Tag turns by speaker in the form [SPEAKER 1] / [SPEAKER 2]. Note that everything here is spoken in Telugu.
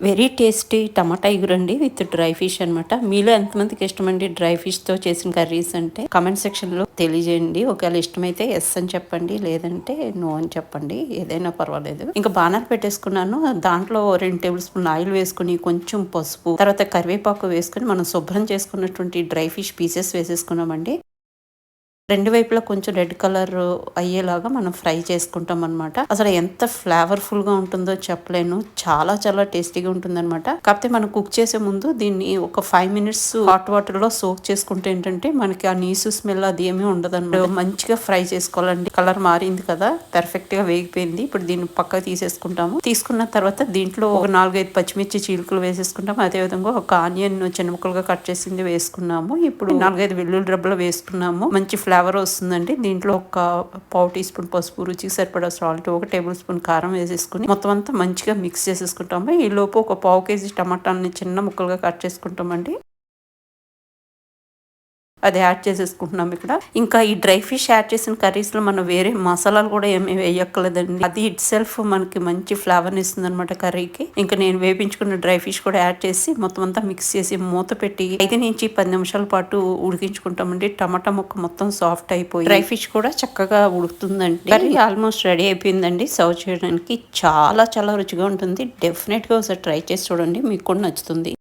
[SPEAKER 1] వెరీ టేస్టీ టమాటా ఇగురండి విత్ డ్రై ఫిష్ అన్నమాట. మీలో ఎంతమందికి ఇష్టమండి డ్రై ఫిష్తో చేసిన కర్రీస్ అంటే? కమెంట్ సెక్షన్లో తెలియజేయండి. ఒకవేళ ఇష్టమైతే ఎస్ అని చెప్పండి లేదంటే నో అని చెప్పండి. ఏదైనా పర్వాలేదు. ఇంకా బాణాలు పెట్టేసుకున్నాను. దాంట్లో రెండు టేబుల్ స్పూన్ ఆయిల్ వేసుకుని కొంచెం పసుపు తర్వాత కరివేపాకు వేసుకుని మనం శుభ్రం చేసుకున్నటువంటి డ్రై ఫిష్ పీసెస్ వేసేసుకున్నామండి. రెండు వైపులా కొంచెం రెడ్ కలర్ అయ్యేలాగా మనం ఫ్రై చేసుకుంటాం అనమాట అసలు ఎంత ఫ్లేవర్ఫుల్గా ఉంటుందో చెప్పలేను. చాలా చాలా టేస్టీగా ఉంటుంది అనమాట కాకపోతే మనం కుక్ చేసే ముందు దీన్ని ఒక ఫైవ్ మినిట్స్ హాట్ వాటర్లో సోక్ చేసుకుంటే ఏంటంటే మనకి ఆ నీసు స్మెల్ అది ఏమీ ఉండదు మంచిగా ఫ్రై చేసుకోవాలండి. కలర్ మారింది కదా పర్ఫెక్ట్గా వేగిపోయింది. ఇప్పుడు దీన్ని పక్కకు తీసేసుకుంటాము. తీసుకున్న తర్వాత దీంట్లో ఒక నాలుగైదు పచ్చిమిర్చి చీలుకలు వేసేసుకుంటాము. అదే విధంగా ఒక ఆనియన్ చిన్న ముక్కలుగా కట్ చేసింది వేసుకున్నాము. ఇప్పుడు నాలుగైదు వెల్లుల్లి రబ్బలు వేసుకున్నాము. మంచి ఫ్లేవర్ వస్తుందండి. దీంట్లో ఒక పావు టీ స్పూన్ పసుపు రుచికి సరిపడా సాల్ట్ ఒక టేబుల్ స్పూన్ కారం వేసేసుకుని మొత్తం అంతా మంచిగా మిక్స్ చేసేసుకుంటాము. ఈ లోపు ఒక పావు కేజీ టమాటాలని చిన్న ముక్కలుగా కట్ చేసుకుంటామండి. అది యాడ్ చేసేసుకుంటున్నాం ఇక్కడ. ఇంకా ఈ డ్రై ఫిష్ యాడ్ చేసిన కర్రీస్లో మనం వేరే మసాలాలు కూడా ఏమి వేయక్కర్లేదండి. అది ఇట్ సెల్ఫ్ మనకి మంచి ఫ్లేవర్ ఇస్తుంది అనమాట కర్రీకి. ఇంకా నేను వేపించుకున్న డ్రై ఫిష్ కూడా యాడ్ చేసి మొత్తం అంతా మిక్స్ చేసి మూత పెట్టి ఐదు నుంచి పది నిమిషాల పాటు ఉడికించుకుంటామండి. టమాటా ముక్క మొత్తం సాఫ్ట్ అయిపోయి డ్రై ఫిష్ కూడా చక్కగా ఉడుకుతుందండి. కర్రీ ఆల్మోస్ట్ రెడీ అయిపోయిందండి. సర్వ్ చేయడానికి చాలా చాలా రుచిగా ఉంటుంది. డెఫినెట్గా ఒకసారి ట్రై చేసి చూడండి. మీకు కూడా నచ్చుతుంది.